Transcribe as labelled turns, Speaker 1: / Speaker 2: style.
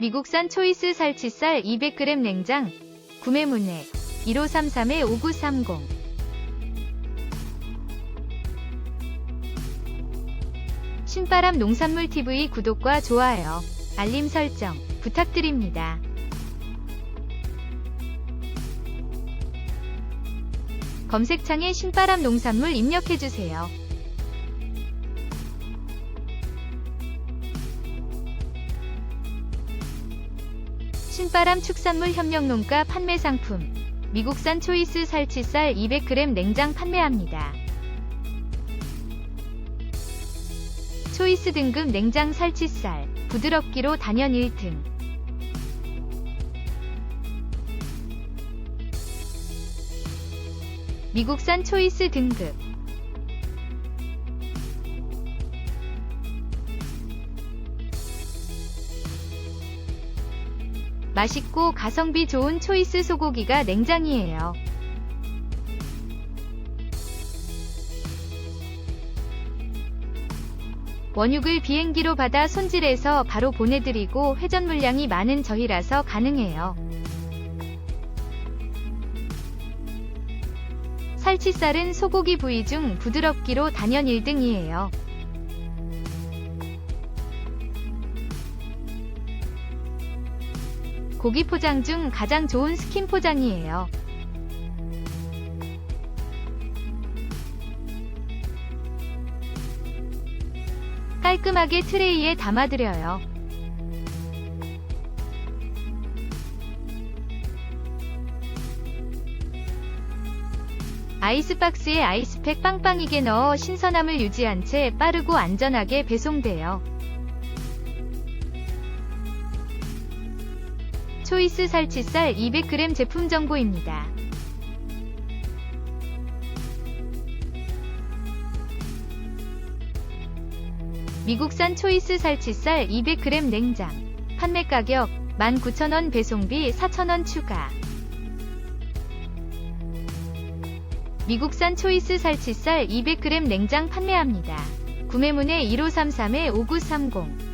Speaker 1: 미국산 초이스 살치살 200g 냉장 구매 문의 1533-5930 신바람 농산물 TV 구독과 좋아요, 알림 설정 부탁드립니다. 검색창에 신바람 농산물 입력해주세요. 신바람 축산물 협력농가 판매 상품. 미국산 초이스 살치살 200g 냉장 판매합니다. 초이스 등급 냉장 살치살. 부드럽기로 단연 1등. 미국산 초이스 등급 맛있고 가성비 좋은 초이스 소고기가 냉장이에요. 원육을 비행기로 받아 손질해서 바로 보내드리고 회전 물량이 많은 저희라서 가능해요. 살치살은 소고기 부위 중 부드럽기로 단연 1등이에요. 고기 포장 중 가장 좋은 스킨 포장이에요. 깔끔하게 트레이에 담아드려요. 아이스박스에 아이스팩 빵빵이게 넣어 신선함을 유지한 채 빠르고 안전하게 배송돼요. 초이스 살치살 200g 제품 정보입니다. 미국산 초이스 살치살 200g 냉장. 판매 가격 19,000원 배송비 4,000원 추가. 미국산 초이스 살치살 200g 냉장 판매합니다. 구매문의 1533-5930